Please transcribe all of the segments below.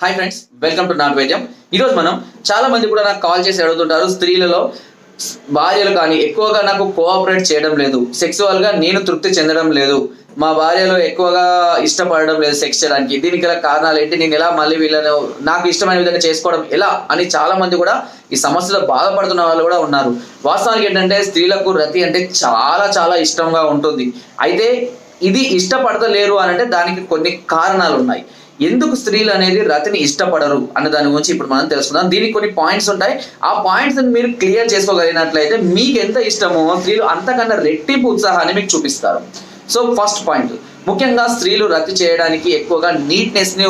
Hi friends welcome to నాట్ వైద్యం ఈరోజు మనం చాలా మంది కూడా నాకు కాల్ చేసి అడుగుతుంటారు స్త్రీలలో భార్యలు కానీ ఎక్కువగా నాకు కోఆపరేట్ చేయడం లేదు సెక్సువల్గా నేను తృప్తి చెందడం లేదు మా భార్యలో ఎక్కువగా ఇష్టపడడం లేదు సెక్స్ చేయడానికి దీనికి గల కారణాలు ఏంటి నేను ఎలా మళ్ళీ వీళ్ళను నాకు ఇష్టమైన విధంగా చేసుకోవడం ఎలా అని చాలా మంది కూడా ఈ సమస్యలో బాధపడుతున్న వాళ్ళు కూడా ఉన్నారు. వాస్తవానికి ఏంటంటే స్త్రీలకు రతి అంటే చాలా చాలా ఇష్టంగా ఉంటుంది. అయితే ఇది ఇష్టపడతలేరు అని అంటే దానికి కొన్ని కారణాలు ఉన్నాయి. ఎందుకు స్త్రీలు అనేది రతిని ఇష్టపడరు అన్న దాని గురించి ఇప్పుడు మనం తెలుసుకుందాం. దీనికి కొన్ని పాయింట్స్ ఉంటాయి. ఆ పాయింట్స్ మీరు క్లియర్ చేసుకోగలిగినట్లయితే మీకు ఎంత ఇష్టమో స్త్రీలు అంతకన్నా రెట్టింపు ఉత్సాహాన్ని మీకు చూపిస్తారు. సో ఫస్ట్ పాయింట్ ముఖ్యంగా స్త్రీలు రద్దు చేయడానికి ఎక్కువగా నీట్నెస్ని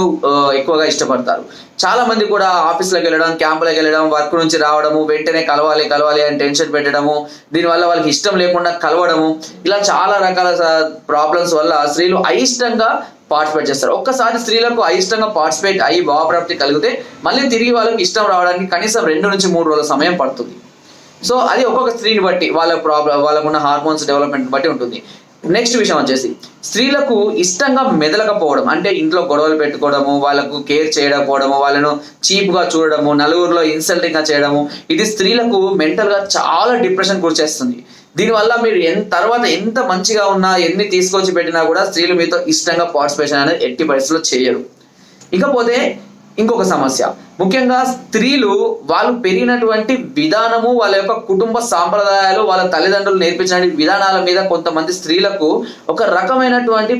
ఎక్కువగా ఇష్టపడతారు. చాలా మంది కూడా ఆఫీస్లోకి వెళ్ళడం క్యాంపులకు వెళ్ళడం వర్క్ నుంచి రావడము వెంటనే కలవాలి కలవాలి అని టెన్షన్ పెట్టడము దీనివల్ల వాళ్ళకి ఇష్టం లేకుండా కలవడము ఇలా చాలా రకాల ప్రాబ్లమ్స్ వల్ల స్త్రీలు అయిష్టంగా పార్టిసిపేట్ చేస్తారు. ఒక్కసారి స్త్రీలకు అయిష్టంగా పార్టిసిపేట్ అయ్యి భావప్రాప్తి కలిగితే మళ్ళీ తిరిగి వాళ్ళకి ఇష్టం రావడానికి కనీసం రెండు నుంచి మూడు రోజుల సమయం పడుతుంది. సో అది ఒక్కొక్క స్త్రీని బట్టి వాళ్ళ ప్రాబ్లం వాళ్ళకున్న హార్మోన్స్ డెవలప్మెంట్ బట్టి ఉంటుంది. నెక్స్ట్ విషయం వచ్చేసి స్త్రీలకు ఇష్టంగా మెదలకపోవడం అంటే ఇంట్లో గొడవలు పెట్టుకోవడము వాళ్ళకు కేర్ చేయకపోవడము వాళ్ళను చీప్గా చూడడము నలుగురిలో ఇన్సల్టింగ్గా చేయడము ఇది స్త్రీలకు మెంటల్గా చాలా డిప్రెషన్ గురిచేస్తుంది దీనివల్ల మీరు ఎంత తర్వాత ఎంత మంచిగా ఉన్నా ఎన్ని తీసుకొచ్చి పెట్టినా కూడా స్త్రీలు మీతో ఇష్టంగా పార్టిసిపేషన్ అనేది ఎట్టి పరిస్థితుల్లో చేయరు. ఇకపోతే ఇంకొక సమస్య. ముఖ్యంగా స్త్రీలు వాళ్ళు పెరిగినటువంటి విధానము వాళ్ళ యొక్క కుటుంబ సాంప్రదాయాలు వాళ్ళ తల్లిదండ్రులు నేర్పించిన విధానాల మీద కొంతమంది స్త్రీలకు ఒక రకమైనటువంటి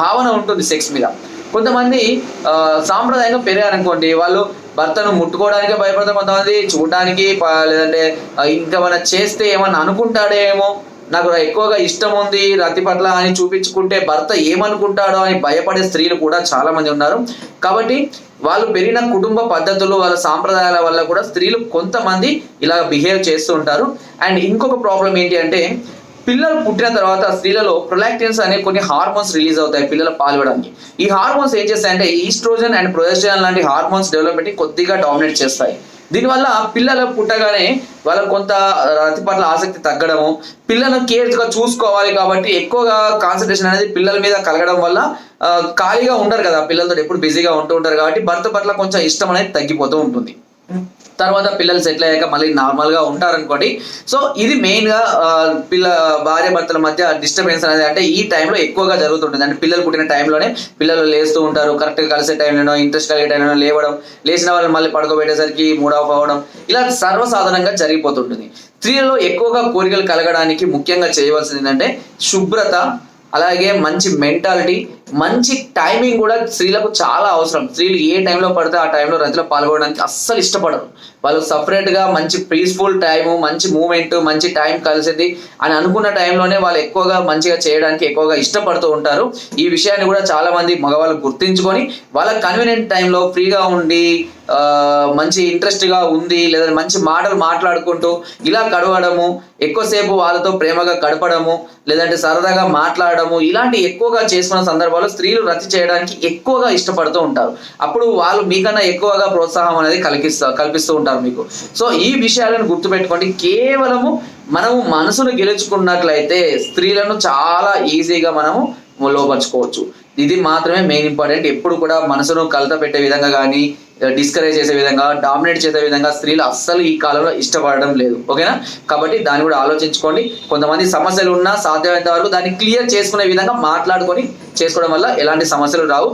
భావన ఉంటుంది సెక్స్ మీద. కొంతమంది సాంప్రదాయంగా పెరిగారనుకోండి వాళ్ళు భర్తను ముట్టుకోవడానికే భయపడతారు కొంతమంది చూడడానికి లేదంటే ఇంకా ఇంకేమైనా చేస్తే ఏమన్నా అనుకుంటాడేమో? నాకు ఎక్కువగా ఇష్టం ఉంది రతి పట్ల అని చూపించుకుంటే భర్త ఏమనుకుంటాడో అని భయపడే స్త్రీలు కూడా చాలా మంది ఉన్నారు. కాబట్టి వాళ్ళు పెరిగిన కుటుంబ పద్ధతులు వాళ్ళ సాంప్రదాయాల వల్ల కూడా స్త్రీలు కొంతమంది ఇలా బిహేవ్ చేస్తూ ఉంటారు. అండ్ ఇంకొక ప్రాబ్లం ఏంటి అంటే పిల్లలు పుట్టిన తర్వాత స్త్రీలలో ప్రొలాక్టిన్స్ అనే కొన్ని హార్మోన్స్ రిలీజ్ అవుతాయి పిల్లలు పాల్గొనడానికి ఈ హార్మోన్స్ ఏం చేస్తాయంటే ఈస్ట్రోజన్ అండ్ ప్రొజెస్ట్రాన్ లాంటి హార్మోన్స్ డెవలప్మెంట్ కొద్దిగా డామినేట్ చేస్తాయి. దీనివల్ల పిల్లలు పుట్టగానే వాళ్ళకు కొంత రతి పట్ల ఆసక్తి తగ్గడము పిల్లలను కేర్గా చూసుకోవాలి కాబట్టి ఎక్కువగా కాన్సన్ట్రేషన్ అనేది పిల్లల మీద కలగడం వల్ల ఖాళీగా ఉండరు కదా పిల్లలతో ఎప్పుడు బిజీగా ఉంటూ ఉంటారు కాబట్టి భర్త పట్ల కొంచెం ఇష్టం అనేది తగ్గిపోతూ ఉంటుంది. తర్వాత పిల్లలు సెటిల్ అయ్యాక మళ్ళీ నార్మల్గా ఉంటారనుకోండి. సో ఇది మెయిన్గా పిల్ల భార్య భర్తల మధ్య డిస్టర్బెన్స్ అనేది అంటే ఈ టైంలో ఎక్కువగా జరుగుతుంటుంది. అంటే పిల్లలు పుట్టిన టైంలోనే పిల్లలు లేస్తూ ఉంటారు. కరెక్ట్గా కలిసే టైంలోనో ఇంట్రెస్ట్ కలిగే టైంలోనో లేవడం లేచిన వాళ్ళు మళ్ళీ పడుకోబెట్టేసరికి మూడ్ ఆఫ్ అవ్వడం ఇలా సర్వసాధారణంగా జరిగిపోతుంటుంది. స్త్రీలలో ఎక్కువగా కోరికలు కలగడానికి ముఖ్యంగా చేయవలసింది ఏంటంటే శుభ్రత అలాగే మంచి మెంటాలిటీ మంచి టైమింగ్ కూడా స్త్రీలకు చాలా అవసరం. స్త్రీలు ఏ టైంలో పడితే ఆ టైంలో రతిలో పాల్గొనడానికి అస్సలు ఇష్టపడరు. వాళ్ళు సపరేట్గా మంచి పీస్ఫుల్ టైము మంచి మూమెంట్ మంచి టైం కలిసింది అని అనుకున్న టైంలోనే వాళ్ళు ఎక్కువగా మంచిగా చేయడానికి ఎక్కువగా ఇష్టపడుతూ ఉంటారు. ఈ విషయాన్ని కూడా చాలా మంది మగవాళ్ళు గుర్తించుకొని వాళ్ళ కన్వీనియంట్ టైంలో ఫ్రీగా ఉండి మంచి ఇంట్రెస్ట్గా ఉంది లేదా మంచి మాటలు మాట్లాడుకుంటూ ఇలా గడవడము ఎక్కువసేపు వాళ్ళతో ప్రేమగా గడపడము లేదంటే సరదాగా మాట్లాడడము ఇలాంటి ఎక్కువగా చేసుకున్న సందర్భాల్లో స్త్రీలు రద్దు చేయడానికి ఎక్కువగా ఇష్టపడుతూ ఉంటారు. అప్పుడు వాళ్ళు మీకన్నా ఎక్కువగా ప్రోత్సాహం అనేది కల్పిస్తూ కల్పిస్తూ ఉంటారు మీకు. సో ఈ విషయాలను గుర్తుపెట్టుకోండి. కేవలము మనము మనసును గెలుచుకున్నట్లయితే స్త్రీలను చాలా ఈజీగా మనము లోపరుచుకోవచ్చు. ఇది మాత్రమే మెయిన్ ఇంపార్టెంట్ ఎప్పుడు కూడా మనసును కలత పెట్టే విధంగా కానీ డిస్కరేజ్ చేసే విధంగా డామినేట్ చేసే విధంగా స్త్రీలు అస్సలు ఈ కాలంలో ఇష్టపడడం లేదు. ఓకేనా? కాబట్టి దాన్ని కూడా ఆలోచించుకోండి. కొంతమంది సమస్యలు ఉన్నా సాధ్యమైనంత వరకు దాన్ని క్లియర్ చేసుకునే విధంగా మాట్లాడుకొని చేసుకోవడం వల్ల ఎలాంటి సమస్యలు రావు.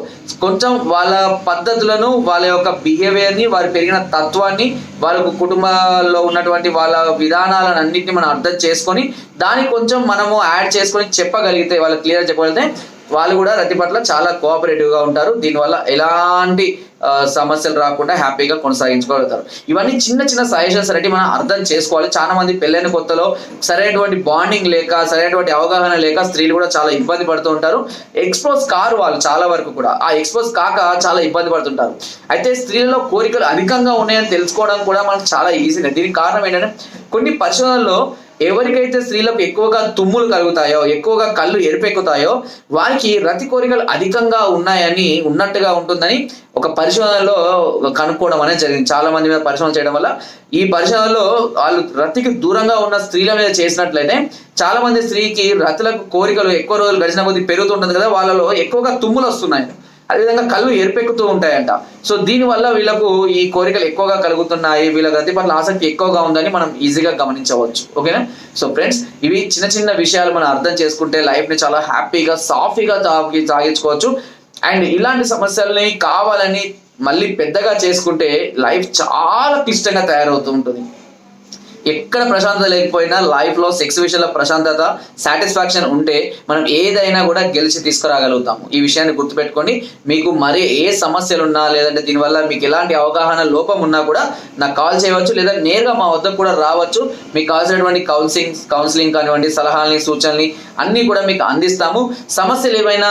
కొంచెం వాళ్ళ పద్ధతులను వాళ్ళ యొక్క బిహేవియర్ని వారు పెరిగిన తత్వాన్ని వాళ్ళకు కుటుంబాల్లో ఉన్నటువంటి వాళ్ళ విధానాలను అన్నింటినీ మనం అర్థం చేసుకొని దాన్ని కొంచెం మనము యాడ్ చేసుకొని చెప్పగలిగితే వాళ్ళు క్లియర్ చెప్పగలిగితే వాళ్ళు కూడా రతి పట్ల చాలా కోఆపరేటివ్గా ఉంటారు. దీనివల్ల ఎలాంటి సమస్యలు రాకుండా హ్యాపీగా కొనసాగించుకోగలుగుతారు. ఇవన్నీ చిన్న చిన్న సజెషన్స్ అనేవి మనం అర్థం చేసుకోవాలి. చాలా మంది పెళ్ళైన కొత్తలో సరైనటువంటి బాండింగ్ లేక సరైనటువంటి అవగాహన లేక స్త్రీలు కూడా చాలా ఇబ్బంది పడుతూ ఉంటారు. ఎక్స్పోజ్ కారు వాళ్ళు చాలా వరకు కూడా ఆ ఎక్స్పోజ్ కాక చాలా ఇబ్బంది పడుతుంటారు. అయితే స్త్రీలలో కోరికలు అధికంగా ఉన్నాయని తెలుసుకోవడం కూడా మనకు చాలా ఈజీనే. దీనికి కారణం ఏంటంటే కొన్ని పరిశోధనల్లో ఎవరికైతే స్త్రీలకు ఎక్కువగా తుమ్ములు కలుగుతాయో ఎక్కువగా కళ్ళు ఎరుపెక్కుతాయో వారికి రతి కోరికలు అధికంగా ఉన్నాయని ఉన్నట్టుగా ఉంటుందని ఒక పరిశోధనలో కనుక్కోవడం అనేది జరిగింది. చాలా మంది మీద పరిశోధన చేయడం వల్ల ఈ పరిశోధనలో వాళ్ళు రతికి దూరంగా ఉన్న స్త్రీల మీద చేసినట్లయితే చాలా మంది స్త్రీకి రతులకు కోరికలు ఎక్కువ రోజులు గడిచిన కొద్దీ పెరుగుతుంటుంది కదా వాళ్ళలో ఎక్కువగా తుమ్ములు వస్తున్నాయి. అదేవిధంగా కళ్ళు ఎరుపెక్కుతూ ఉంటాయంట. సో దీనివల్ల వీళ్ళకు ఈ కోరికలు ఎక్కువగా కలుగుతున్నాయి వీళ్ళ గతి పట్ల ఆసక్తి ఎక్కువగా ఉందని మనం ఈజీగా గమనించవచ్చు. ఓకేనా? సో ఫ్రెండ్స్ ఇవి చిన్న చిన్న విషయాలు మనం అర్థం చేసుకుంటే లైఫ్ని చాలా హ్యాపీగా సాఫీగా తాగి సాగించుకోవచ్చు అండ్ ఇలాంటి సమస్యల్ని కావాలని మళ్ళీ పెద్దగా చేసుకుంటే లైఫ్ చాలా క్లిష్టంగా తయారవుతూ ఉంటుంది. ఎక్కడ ప్రశాంతత లేకపోయినా లైఫ్లో సెక్స్ విషయంలో ప్రశాంతత సాటిస్ఫాక్షన్ ఉంటే మనం ఏదైనా కూడా గెలిచి తీసుకురాగలుగుతాము. ఈ విషయాన్ని గుర్తుపెట్టుకొని మీకు మరి ఏ సమస్యలు ఉన్నా లేదంటే దీనివల్ల మీకు ఎలాంటి అవగాహన లోపం ఉన్నా కూడా నాకు కాల్ చేయవచ్చు లేదా నేరుగా మా వద్దకు కూడా రావచ్చు. మీకు కావాల్సినటువంటి కౌన్సిలింగ్ కౌన్సిలింగ్ కానివ్వండి సలహాలని సూచనలని అన్ని కూడా మీకు అందిస్తాము. సమస్యలు ఏమైనా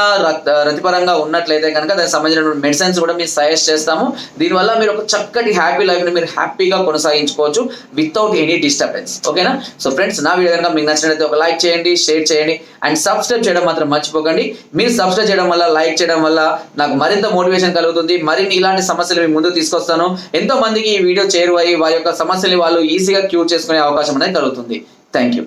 రతిపరంగా ఉన్నట్లయితే కనుక దానికి సంబంధించినటువంటి మెడిసిన్స్ కూడా మీరు సజెస్ట్ చేస్తాము. దీనివల్ల మీరు ఒక చక్కటి హ్యాపీ లైఫ్ని మీరు హ్యాపీగా కొనసాగించుకోవచ్చు. వితౌట్ ఎనీ డిస్టర్బెన్స్ ఓకేనా సో ఫ్రెండ్స్ నా వీడియో కనుక మీకు నచ్చినట్లయితే ఒక లైక్ చేయండి షేర్ చేయండి అండ్ సబ్స్క్రైబ్ చేయడం మాత్రం మర్చిపోకండి. మీరు సబ్స్క్రైబ్ చేయడం వల్ల లైక్ చేయడం వల్ల నాకు మరింత మోటివేషన్ కలుగుతుంది. మరిన్ని ఇలాంటి సమస్యలు మీ ముందు తీసుకొస్తాను. ఎంతో మందికి ఈ వీడియో చేరువై వారి యొక్క సమస్యలు వాళ్ళు ఈజీగా క్యూర్ చేసుకునే అవకాశం అనేది కలుగుతుంది. Thank you